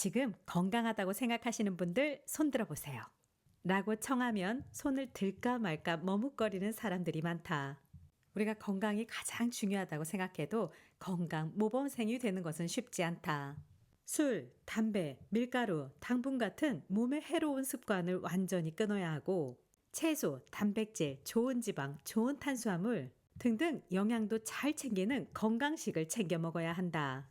지금 건강하다고 생각하시는 분들 손 들어 보세요. 라고 청하면 손을 들까 말까 머뭇거리는 사람들이 많다. 우리가 건강이 가장 중요하다고 생각해도 건강 모범생이 되는 것은 쉽지 않다. 술, 담배, 밀가루, 당분 같은 몸에 해로운 습관을 완전히 끊어야 하고 채소, 단백질, 좋은 지방, 좋은 탄수화물 등등 영양도 잘 챙기는 건강식을 챙겨 먹어야 한다.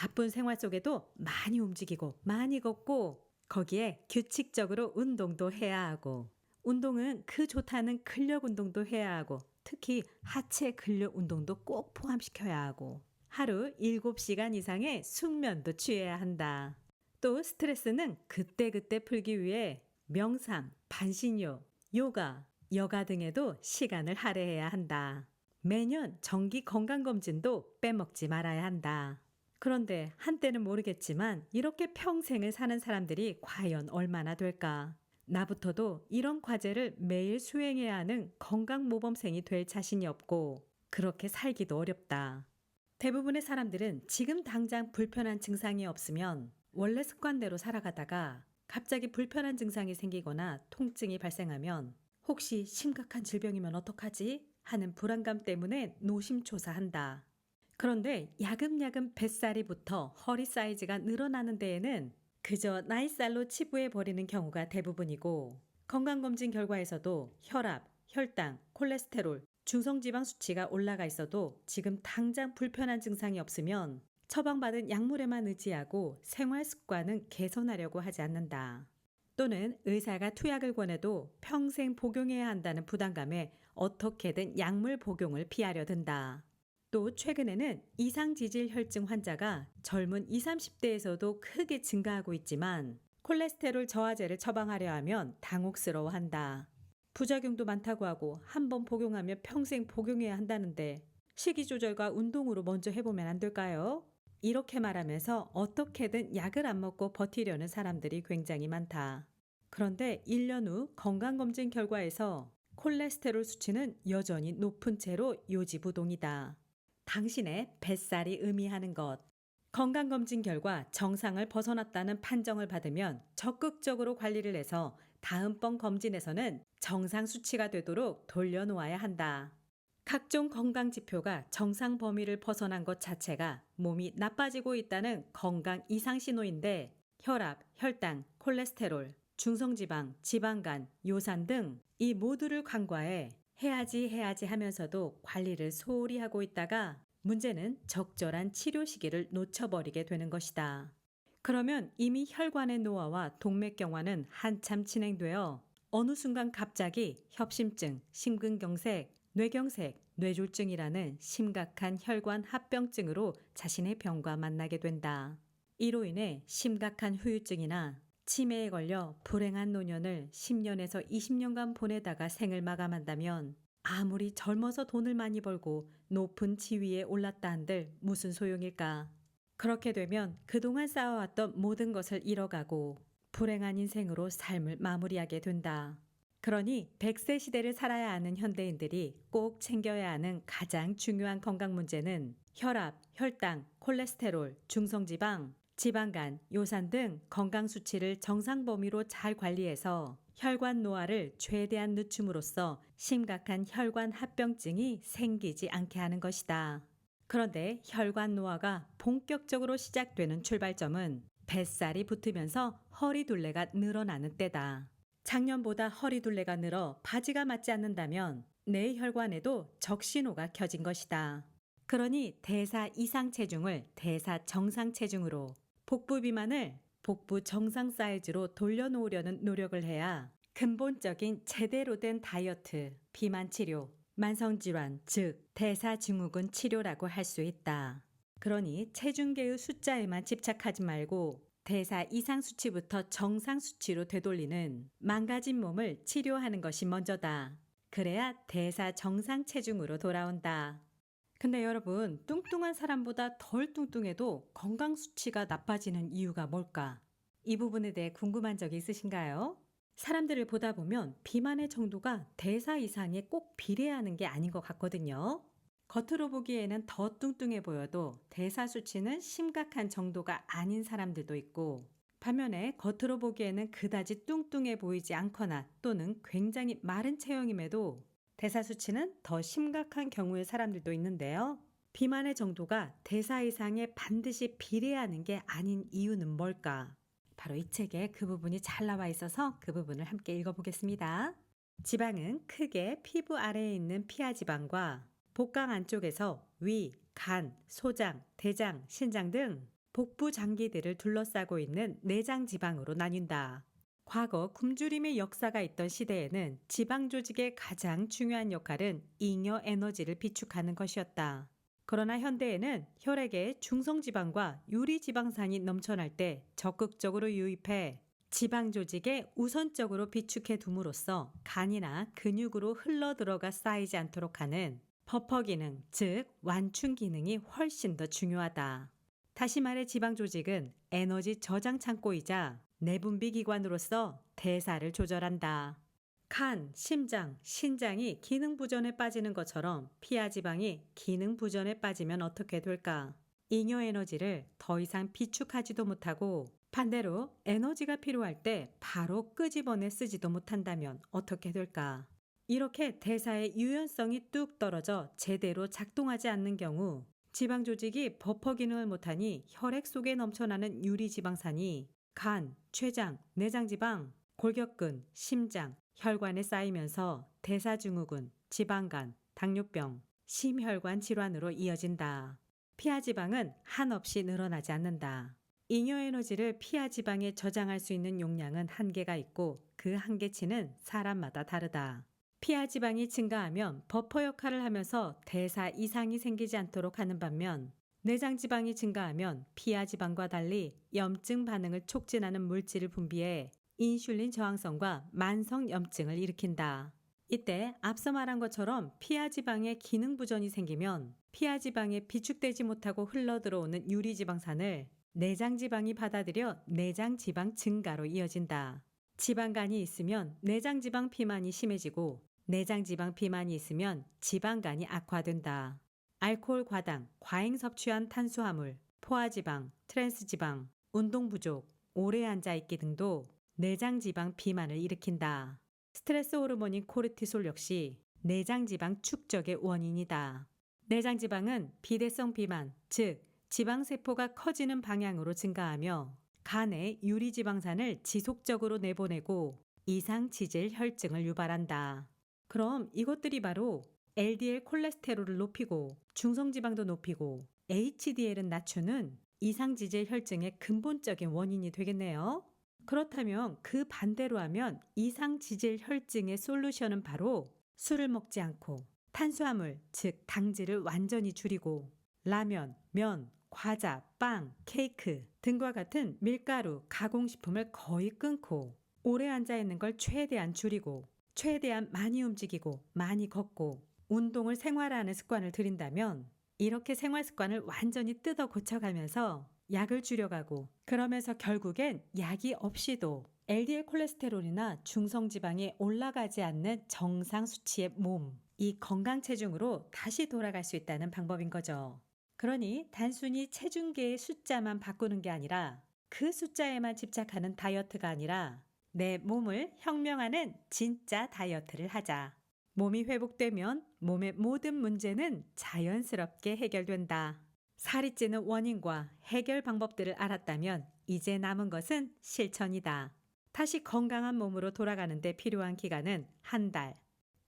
바쁜 생활 속에도 많이 움직이고 많이 걷고 거기에 규칙적으로 운동도 해야 하고 운동은 그 좋다는 근력 운동도 해야 하고 특히 하체 근력 운동도 꼭 포함시켜야 하고 하루 7시간 이상의 숙면도 취해야 한다. 또 스트레스는 그때그때 풀기 위해 명상, 반신욕, 요가, 여가 등에도 시간을 할애해야 한다. 매년 정기 건강검진도 빼먹지 말아야 한다. 그런데 한때는 모르겠지만 이렇게 평생을 사는 사람들이 과연 얼마나 될까? 나부터도 이런 과제를 매일 수행해야 하는 건강 모범생이 될 자신이 없고 그렇게 살기도 어렵다. 대부분의 사람들은 지금 당장 불편한 증상이 없으면 원래 습관대로 살아가다가 갑자기 불편한 증상이 생기거나 통증이 발생하면 혹시 심각한 질병이면 어떡하지? 하는 불안감 때문에 노심초사한다. 그런데 야금야금 뱃살이 붙어 허리 사이즈가 늘어나는 데에는 그저 나이살로 치부해 버리는 경우가 대부분이고 건강검진 결과에서도 혈압, 혈당, 콜레스테롤, 중성지방 수치가 올라가 있어도 지금 당장 불편한 증상이 없으면 처방받은 약물에만 의지하고 생활 습관은 개선하려고 하지 않는다. 또는 의사가 투약을 권해도 평생 복용해야 한다는 부담감에 어떻게든 약물 복용을 피하려 든다. 또 최근에는 이상지질 혈증 환자가 젊은 20, 30대에서도 크게 증가하고 있지만 콜레스테롤 저하제를 처방하려 하면 당혹스러워한다. 부작용도 많다고 하고 한 번 복용하면 평생 복용해야 한다는데 식이 조절과 운동으로 먼저 해보면 안 될까요? 이렇게 말하면서 어떻게든 약을 안 먹고 버티려는 사람들이 굉장히 많다. 그런데 1년 후 건강검진 결과에서 콜레스테롤 수치는 여전히 높은 채로 요지부동이다. 당신의 뱃살이 의미하는 것. 건강검진 결과 정상을 벗어났다는 판정을 받으면 적극적으로 관리를 해서 다음번 검진에서는 정상 수치가 되도록 돌려놓아야 한다. 각종 건강 지표가 정상 범위를 벗어난 것 자체가 몸이 나빠지고 있다는 건강 이상 신호인데 혈압, 혈당, 콜레스테롤, 중성지방, 지방간, 요산 등 이 모두를 간과해 해야지 해야지 하면서도 관리를 소홀히 하고 있다가 문제는 적절한 치료 시기를 놓쳐버리게 되는 것이다. 그러면 이미 혈관의 노화와 동맥경화는 한참 진행되어 어느 순간 갑자기 협심증, 심근경색, 뇌경색, 뇌졸중이라는 심각한 혈관 합병증으로 자신의 병과 만나게 된다. 이로 인해 심각한 후유증이나 치매에 걸려 불행한 노년을 10년에서 20년간 보내다가 생을 마감한다면 아무리 젊어서 돈을 많이 벌고 높은 지위에 올랐다 한들 무슨 소용일까? 그렇게 되면 그동안 쌓아왔던 모든 것을 잃어가고 불행한 인생으로 삶을 마무리하게 된다. 그러니 100세 시대를 살아야 하는 현대인들이 꼭 챙겨야 하는 가장 중요한 건강 문제는 혈압, 혈당, 콜레스테롤, 중성지방, 지방간, 요산 등 건강 수치를 정상 범위로 잘 관리해서 혈관 노화를 최대한 늦춤으로써 심각한 혈관 합병증이 생기지 않게 하는 것이다. 그런데 혈관 노화가 본격적으로 시작되는 출발점은 뱃살이 붙으면서 허리 둘레가 늘어나는 때다. 작년보다 허리 둘레가 늘어 바지가 맞지 않는다면 내 혈관에도 적신호가 켜진 것이다. 그러니 대사 이상 체중을 대사 정상 체중으로 복부 비만을 복부 정상 사이즈로 돌려놓으려는 노력을 해야 근본적인 제대로 된 다이어트, 비만 치료, 만성질환, 즉 대사증후군 치료라고 할 수 있다. 그러니 체중계의 숫자에만 집착하지 말고 대사 이상 수치부터 정상 수치로 되돌리는 망가진 몸을 치료하는 것이 먼저다. 그래야 대사 정상 체중으로 돌아온다. 근데 여러분, 뚱뚱한 사람보다 덜 뚱뚱해도 건강 수치가 나빠지는 이유가 뭘까? 이 부분에 대해 궁금한 적이 있으신가요? 사람들을 보다 보면 비만의 정도가 대사 이상에 꼭 비례하는 게 아닌 것 같거든요. 겉으로 보기에는 더 뚱뚱해 보여도 대사 수치는 심각한 정도가 아닌 사람들도 있고 반면에 겉으로 보기에는 그다지 뚱뚱해 보이지 않거나 또는 굉장히 마른 체형임에도 대사 수치는 더 심각한 경우의 사람들도 있는데요. 비만의 정도가 대사 이상에 반드시 비례하는 게 아닌 이유는 뭘까? 바로 이 책에 그 부분이 잘 나와 있어서 그 부분을 함께 읽어보겠습니다. 지방은 크게 피부 아래에 있는 피하 지방과 복강 안쪽에서 위, 간, 소장, 대장, 신장 등 복부 장기들을 둘러싸고 있는 내장 지방으로 나뉜다. 과거 굶주림의 역사가 있던 시대에는 지방 조직의 가장 중요한 역할은 잉여 에너지를 비축하는 것이었다. 그러나 현대에는 혈액에 중성지방과 유리지방산이 넘쳐날 때 적극적으로 유입해 지방 조직에 우선적으로 비축해 둠으로써 간이나 근육으로 흘러 들어가 쌓이지 않도록 하는 버퍼 기능, 즉 완충 기능이 훨씬 더 중요하다. 다시 말해 지방 조직은 에너지 저장 창고이자 내분비 기관으로서 대사를 조절한다. 간, 심장, 신장이 기능 부전에 빠지는 것처럼 피하 지방이 기능 부전에 빠지면 어떻게 될까? 잉여 에너지를 더 이상 비축하지도 못하고 반대로 에너지가 필요할 때 바로 끄집어내 쓰지도 못한다면 어떻게 될까? 이렇게 대사의 유연성이 뚝 떨어져 제대로 작동하지 않는 경우 지방 조직이 버퍼 기능을 못하니 혈액 속에 넘쳐나는 유리 지방산이 간, 췌장, 내장지방, 골격근, 심장, 혈관에 쌓이면서 대사증후군, 지방간, 당뇨병, 심혈관 질환으로 이어진다. 피하 지방은 한없이 늘어나지 않는다. 잉여 에너지를 피하 지방에 저장할 수 있는 용량은 한계가 있고 그 한계치는 사람마다 다르다. 피하 지방이 증가하면 버퍼 역할을 하면서 대사 이상이 생기지 않도록 하는 반면 내장 지방이 증가하면 피하 지방과 달리 염증 반응을 촉진하는 물질을 분비해 인슐린 저항성과 만성 염증을 일으킨다. 이때 앞서 말한 것처럼 피하 지방의 기능 부전이 생기면 피하 지방에 비축되지 못하고 흘러 들어오는 유리 지방산을 내장 지방이 받아들여 내장 지방 증가로 이어진다. 지방간이 있으면 내장 지방 비만이 심해지고 내장 지방 비만이 있으면 지방간이 악화된다. 알코올 과당, 과잉 섭취한 탄수화물, 포화지방, 트랜스지방, 운동 부족, 오래 앉아 있기 등도 내장 지방 비만을 일으킨다. 스트레스 호르몬인 코르티솔 역시 내장 지방 축적의 원인이다. 내장 지방은 비대성 비만, 즉 지방 세포가 커지는 방향으로 증가하며 간에 유리 지방산을 지속적으로 내보내고 이상 지질 혈증을 유발한다. 그럼 이것들이 바로 LDL 콜레스테롤을 높이고 중성지방도 높이고 HDL은 낮추는 이상지질 혈증의 근본적인 원인이 되겠네요. 그렇다면 그 반대로 하면 이상지질 혈증의 솔루션은 바로 술을 먹지 않고 탄수화물, 즉 당질을 완전히 줄이고 라면, 면, 과자, 빵, 케이크 등과 같은 밀가루, 가공식품을 거의 끊고 오래 앉아 있는 걸 최대한 줄이고 최대한 많이 움직이고 많이 걷고 운동을 생활화하는 습관을 들인다면 이렇게 생활 습관을 완전히 뜯어 고쳐가면서 약을 줄여가고 그러면서 결국엔 약이 없이도 LDL 콜레스테롤이나 중성 지방이 올라가지 않는 정상 수치의 몸, 이 건강 체중으로 다시 돌아갈 수 있다는 방법인 거죠. 그러니 단순히 체중계의 숫자만 바꾸는 게 아니라 그 숫자에만 집착하는 다이어트가 아니라 내 몸을 혁명하는 진짜 다이어트를 하자. 몸이 회복되면 몸의 모든 문제는 자연스럽게 해결된다. 살이 찌는 원인과 해결 방법들을 알았다면 이제 남은 것은 실천이다. 다시 건강한 몸으로 돌아가는데 필요한 기간은 한 달.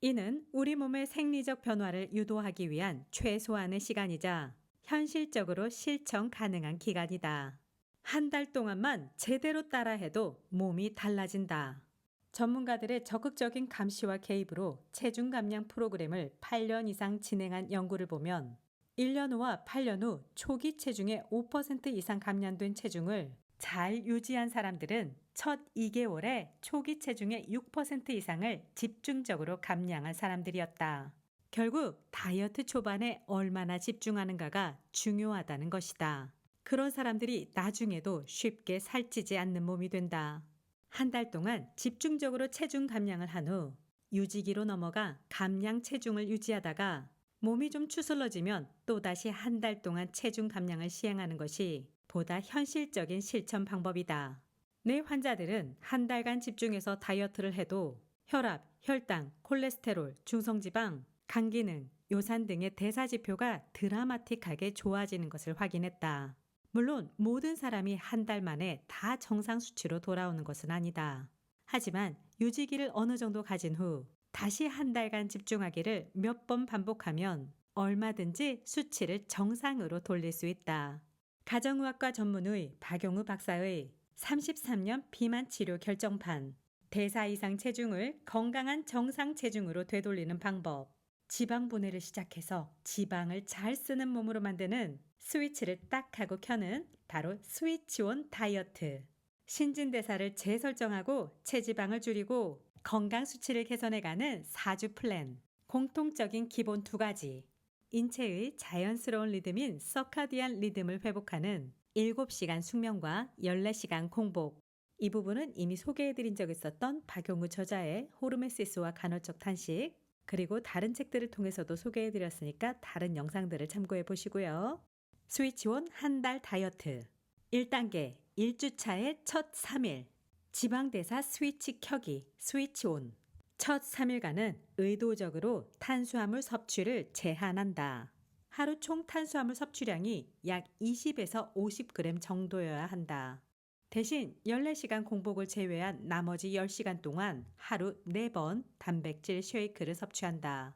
이는 우리 몸의 생리적 변화를 유도하기 위한 최소한의 시간이자 현실적으로 실천 가능한 기간이다. 한 달 동안만 제대로 따라해도 몸이 달라진다. 전문가들의 적극적인 감시와 개입으로 체중 감량 프로그램을 8년 이상 진행한 연구를 보면 1년 후와 8년 후 초기 체중의 5% 이상 감량된 체중을 잘 유지한 사람들은 첫 2개월에 초기 체중의 6% 이상을 집중적으로 감량한 사람들이었다. 결국 다이어트 초반에 얼마나 집중하는가가 중요하다는 것이다. 그런 사람들이 나중에도 쉽게 살찌지 않는 몸이 된다. 한 달 동안 집중적으로 체중 감량을 한 후 유지기로 넘어가 감량 체중을 유지하다가 몸이 좀 추슬러지면 또다시 한 달 동안 체중 감량을 시행하는 것이 보다 현실적인 실천 방법이다. 내 환자들은 한 달간 집중해서 다이어트를 해도 혈압, 혈당, 콜레스테롤, 중성지방, 간 기능, 요산 등의 대사 지표가 드라마틱하게 좋아지는 것을 확인했다. 물론 모든 사람이 한 달 만에 다 정상 수치로 돌아오는 것은 아니다. 하지만 유지기를 어느 정도 가진 후 다시 한 달간 집중하기를 몇 번 반복하면 얼마든지 수치를 정상으로 돌릴 수 있다. 가정의학과 전문의 박용우 박사의 33년 비만 치료 결정판 대사 이상 체중을 건강한 정상 체중으로 되돌리는 방법 지방 분해를 시작해서 지방을 잘 쓰는 몸으로 만드는 스위치를 딱 하고 켜는 바로 스위치온 다이어트. 신진대사를 재설정하고 체지방을 줄이고 건강 수치를 개선해가는 4주 플랜. 공통적인 기본 두 가지. 인체의 자연스러운 리듬인 서카디안 리듬을 회복하는 7시간 숙면과 14시간 공복. 이 부분은 이미 소개해드린 적 있었던 박용우 저자의 호르메시스와 간헐적 탄식, 그리고 다른 책들을 통해서도 소개해드렸으니까 다른 영상들을 참고해 보시고요. 스위치온 한달 다이어트. 1단계 1주차의 첫 3일. 지방대사 스위치 켜기, 스위치온. 첫 3일간은 의도적으로 탄수화물 섭취를 제한한다. 하루 총 탄수화물 섭취량이 약 20에서 50g 정도여야 한다. 대신 14시간 공복을 제외한 나머지 10시간 동안 하루 4번 단백질 쉐이크를 섭취한다.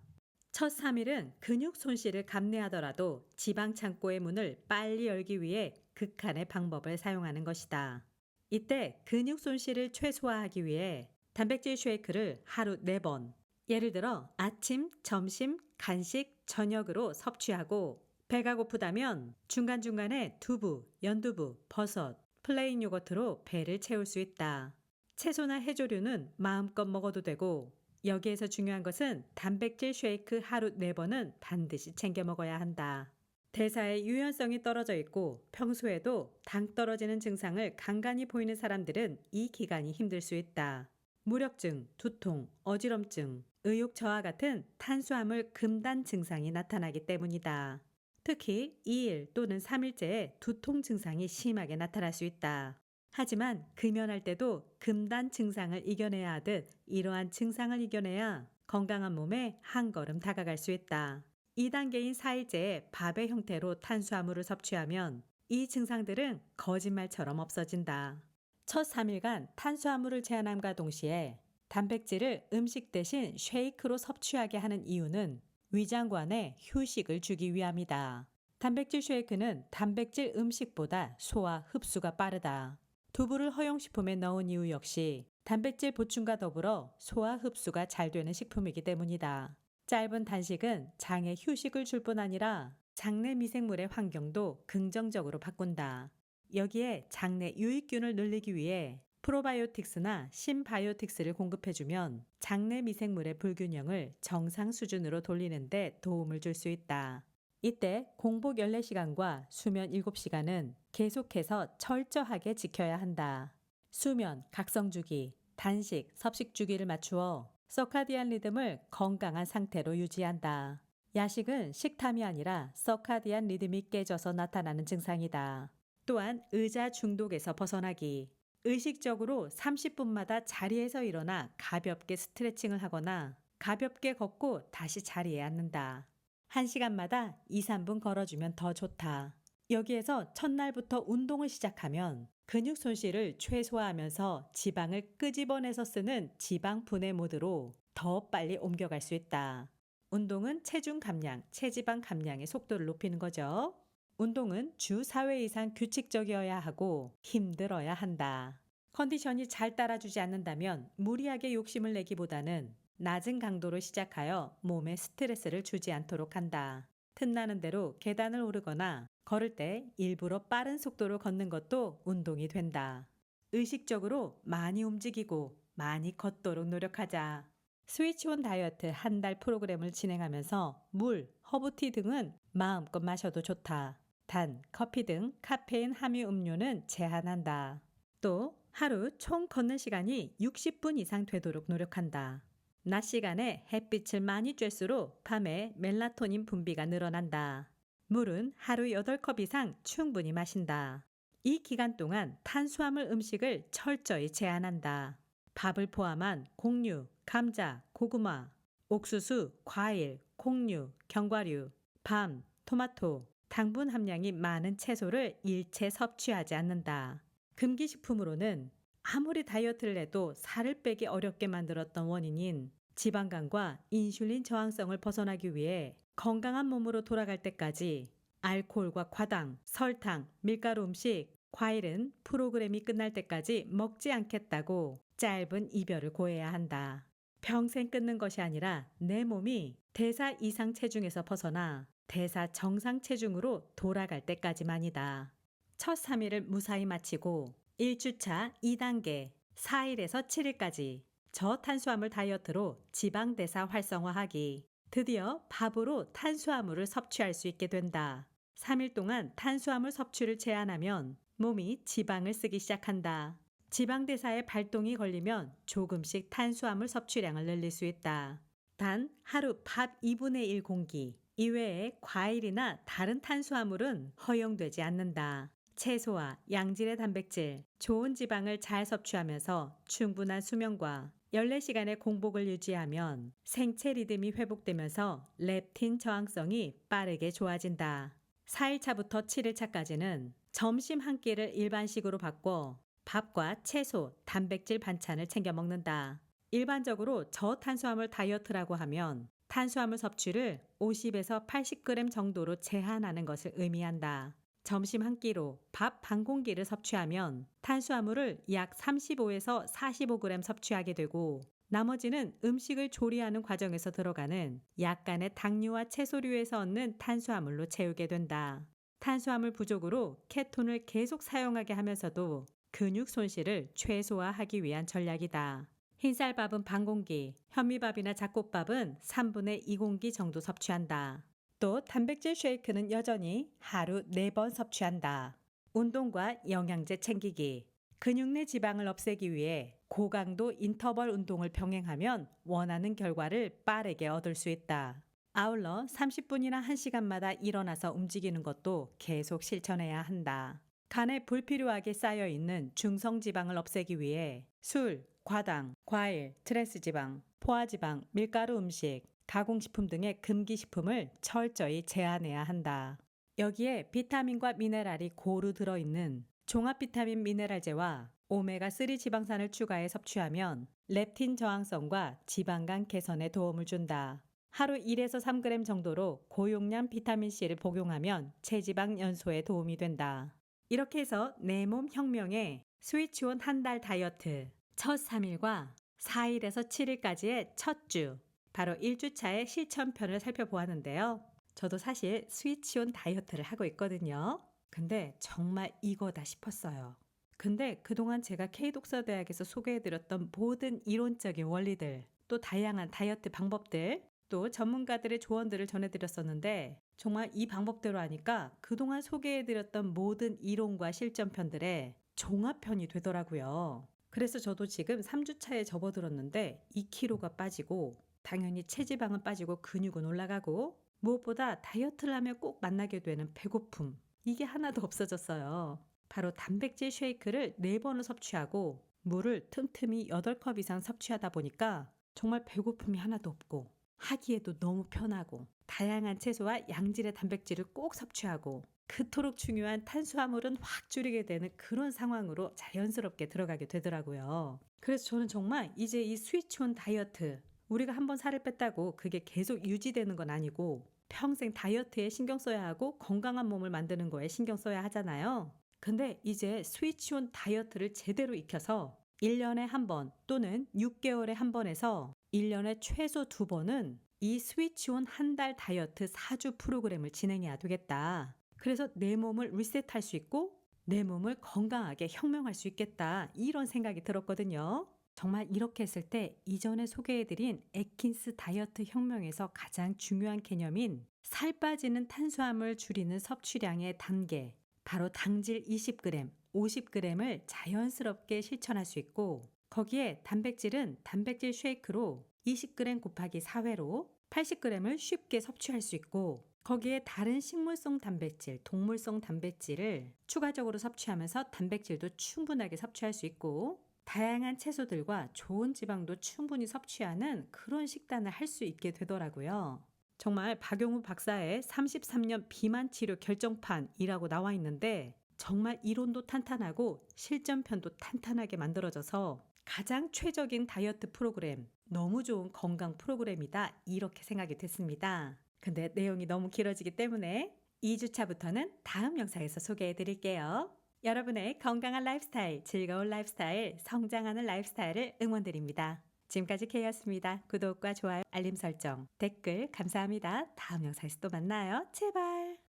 첫 3일은 근육 손실을 감내하더라도 지방 창고의 문을 빨리 열기 위해 극한의 방법을 사용하는 것이다. 이때 근육 손실을 최소화하기 위해 단백질 쉐이크를 하루 4번, 예를 들어 아침, 점심, 간식, 저녁으로 섭취하고 배가 고프다면 중간중간에 두부, 연두부, 버섯, 플레인 요거트로 배를 채울 수 있다. 채소나 해조류는 마음껏 먹어도 되고 여기에서 중요한 것은 단백질 쉐이크 하루 4번은 반드시 챙겨 먹어야 한다. 대사의 유연성이 떨어져 있고 평소에도 당 떨어지는 증상을 간간히 보이는 사람들은 이 기간이 힘들 수 있다. 무력증, 두통, 어지럼증, 의욕 저하 같은 탄수화물 금단 증상이 나타나기 때문이다. 특히 2일 또는 3일째에 두통 증상이 심하게 나타날 수 있다. 하지만 금연할 때도 금단 증상을 이겨내야 하듯 이러한 증상을 이겨내야 건강한 몸에 한 걸음 다가갈 수 있다. 2단계인 4일째에 밥의 형태로 탄수화물을 섭취하면 이 증상들은 거짓말처럼 없어진다. 첫 3일간 탄수화물을 제한함과 동시에 단백질을 음식 대신 쉐이크로 섭취하게 하는 이유는 위장관에 휴식을 주기 위함이다. 단백질 쉐이크는 단백질 음식보다 소화 흡수가 빠르다. 두부를 허용식품에 넣은 이유 역시 단백질 보충과 더불어 소화 흡수가 잘 되는 식품이기 때문이다. 짧은 단식은 장에 휴식을 줄 뿐 아니라 장내 미생물의 환경도 긍정적으로 바꾼다. 여기에 장내 유익균을 늘리기 위해 프로바이오틱스나 심바이오틱스를 공급해주면 장내 미생물의 불균형을 정상 수준으로 돌리는데 도움을 줄 수 있다. 이때 공복 14시간과 수면 7시간은 계속해서 철저하게 지켜야 한다. 수면, 각성주기, 단식, 섭식주기를 맞추어 서카디안 리듬을 건강한 상태로 유지한다. 야식은 식탐이 아니라 서카디안 리듬이 깨져서 나타나는 증상이다. 또한 의자 중독에서 벗어나기. 의식적으로 30분마다 자리에서 일어나 가볍게 스트레칭을 하거나 가볍게 걷고 다시 자리에 앉는다. 1시간마다 2, 3분 걸어주면 더 좋다. 여기에서 첫날부터 운동을 시작하면 근육 손실을 최소화하면서 지방을 끄집어내서 쓰는 지방 분해 모드로 더 빨리 옮겨갈 수 있다. 운동은 체중 감량, 체지방 감량의 속도를 높이는 거죠. 운동은 주 4회 이상 규칙적이어야 하고 힘들어야 한다. 컨디션이 잘 따라주지 않는다면 무리하게 욕심을 내기보다는 낮은 강도로 시작하여 몸에 스트레스를 주지 않도록 한다. 틈나는 대로 계단을 오르거나 걸을 때 일부러 빠른 속도로 걷는 것도 운동이 된다. 의식적으로 많이 움직이고 많이 걷도록 노력하자. 스위치온 다이어트 한 달 프로그램을 진행하면서 물, 허브티 등은 마음껏 마셔도 좋다. 단, 커피 등 카페인 함유 음료는 제한한다. 또 하루 총 걷는 시간이 60분 이상 되도록 노력한다. 낮 시간에 햇빛을 많이 쬐수록 밤에 멜라토닌 분비가 늘어난다. 물은 하루 8컵 이상 충분히 마신다. 이 기간 동안 탄수화물 음식을 철저히 제한한다. 밥을 포함한 곡류, 감자, 고구마, 옥수수, 과일, 콩류, 견과류, 밤, 토마토, 당분 함량이 많은 채소를 일체 섭취하지 않는다. 금기식품으로는 아무리 다이어트를 해도 살을 빼기 어렵게 만들었던 원인인 지방간과 인슐린 저항성을 벗어나기 위해 건강한 몸으로 돌아갈 때까지 알코올과 과당, 설탕, 밀가루 음식, 과일은 프로그램이 끝날 때까지 먹지 않겠다고 짧은 이별을 고해야 한다. 평생 끊는 것이 아니라 내 몸이 대사 이상 체중에서 벗어나 대사 정상 체중으로 돌아갈 때까지만이다. 첫 3일을 무사히 마치고 1주차 2단계 4일에서 7일까지 저탄수화물 다이어트로 지방 대사 활성화하기. 드디어 밥으로 탄수화물을 섭취할 수 있게 된다. 3일 동안 탄수화물 섭취를 제한하면 몸이 지방을 쓰기 시작한다. 지방 대사에 발동이 걸리면 조금씩 탄수화물 섭취량을 늘릴 수 있다. 단 하루 밥 2분의 1 공기 이외에 과일이나 다른 탄수화물은 허용되지 않는다. 채소와 양질의 단백질, 좋은 지방을 잘 섭취하면서 충분한 수면과 14시간의 공복을 유지하면 생체 리듬이 회복되면서 렙틴 저항성이 빠르게 좋아진다. 4일차부터 7일차까지는 점심 한 끼를 일반식으로 바꿔 밥과 채소, 단백질 반찬을 챙겨 먹는다. 일반적으로 저탄수화물 다이어트라고 하면 탄수화물 섭취를 50에서 80g 정도로 제한하는 것을 의미한다. 점심 한 끼로 밥 반 공기를 섭취하면 탄수화물을 약 35에서 45g 섭취하게 되고 나머지는 음식을 조리하는 과정에서 들어가는 약간의 당류와 채소류에서 얻는 탄수화물로 채우게 된다. 탄수화물 부족으로 케톤을 계속 사용하게 하면서도 근육 손실을 최소화하기 위한 전략이다. 흰쌀밥은 반 공기, 현미밥이나 잡곡밥은 3분의 2공기 정도 섭취한다. 또 단백질 쉐이크는 여전히 하루 4번 섭취한다. 운동과 영양제 챙기기. 근육 내 지방을 없애기 위해 고강도 인터벌 운동을 병행하면 원하는 결과를 빠르게 얻을 수 있다. 아울러 30분이나 1시간마다 일어나서 움직이는 것도 계속 실천해야 한다. 간에 불필요하게 쌓여 있는 중성 지방을 없애기 위해 술, 과당, 과일, 트랜스지방, 포화 지방, 밀가루 음식, 가공식품 등의 금기식품을 철저히 제한해야 한다. 여기에 비타민과 미네랄이 고루 들어있는 종합 비타민 미네랄제와 오메가3 지방산을 추가해 섭취하면 렙틴 저항성과 지방간 개선에 도움을 준다. 하루 1에서 3g 정도로 고용량 비타민C를 복용하면 체지방 연소에 도움이 된다. 이렇게 해서 내 몸 혁명의 스위치온 한 달 다이어트 첫 3일과 4일에서 7일까지의 첫 주, 바로 1주차의 실천편을 살펴보았는데요. 저도 사실 스위치온 다이어트를 하고 있거든요. 근데 정말 이거다 싶었어요. 근데 그동안 제가 K독서대학에서 소개해드렸던 모든 이론적인 원리들, 또 다양한 다이어트 방법들, 또 전문가들의 조언들을 전해드렸었는데 정말 이 방법대로 하니까 그동안 소개해드렸던 모든 이론과 실전편들의 종합편이 되더라고요. 그래서 저도 지금 3주차에 접어들었는데 2kg가 빠지고 당연히 체지방은 빠지고 근육은 올라가고 무엇보다 다이어트를 하면 꼭 만나게 되는 배고픔 이게 하나도 없어졌어요. 바로 단백질 쉐이크를 4번을 섭취하고 물을 틈틈이 8컵 이상 섭취하다 보니까 정말 배고픔이 하나도 없고 하기에도 너무 편하고 다양한 채소와 양질의 단백질을 꼭 섭취하고 그토록 중요한 탄수화물은 확 줄이게 되는 그런 상황으로 자연스럽게 들어가게 되더라고요. 그래서 저는 정말 이제 이 스위치온 다이어트 우리가 한번 살을 뺐다고 그게 계속 유지되는 건 아니고 평생 다이어트에 신경 써야 하고 건강한 몸을 만드는 거에 신경 써야 하잖아요. 근데 이제 스위치온 다이어트를 제대로 익혀서 1년에 한 번 또는 6개월에 한 번에서 1년에 최소 두 번은 이 스위치온 한 달 다이어트 4주 프로그램을 진행해야 되겠다. 그래서 내 몸을 리셋할 수 있고 내 몸을 건강하게 혁명할 수 있겠다. 이런 생각이 들었거든요. 정말 이렇게 했을 때 이전에 소개해드린 에킨스 다이어트 혁명에서 가장 중요한 개념인 살 빠지는 탄수화물 줄이는 섭취량의 단계, 바로 당질 20g, 50g을 자연스럽게 실천할 수 있고 거기에 단백질은 단백질 쉐이크로 20g 곱하기 4회로 80g을 쉽게 섭취할 수 있고 거기에 다른 식물성 단백질, 동물성 단백질을 추가적으로 섭취하면서 단백질도 충분하게 섭취할 수 있고 다양한 채소들과 좋은 지방도 충분히 섭취하는 그런 식단을 할 수 있게 되더라고요. 정말 박용우 박사의 33년 비만 치료 결정판이라고 나와 있는데 정말 이론도 탄탄하고 실전편도 탄탄하게 만들어져서 가장 최적인 다이어트 프로그램, 너무 좋은 건강 프로그램이다. 이렇게 생각이 됐습니다. 근데 내용이 너무 길어지기 때문에 2주차부터는 다음 영상에서 소개해 드릴게요. 여러분의 건강한 라이프스타일, 즐거운 라이프스타일, 성장하는 라이프스타일을 응원드립니다. 지금까지 K였습니다. 구독과 좋아요, 알림 설정, 댓글 감사합니다. 다음 영상에서 또 만나요. 제발.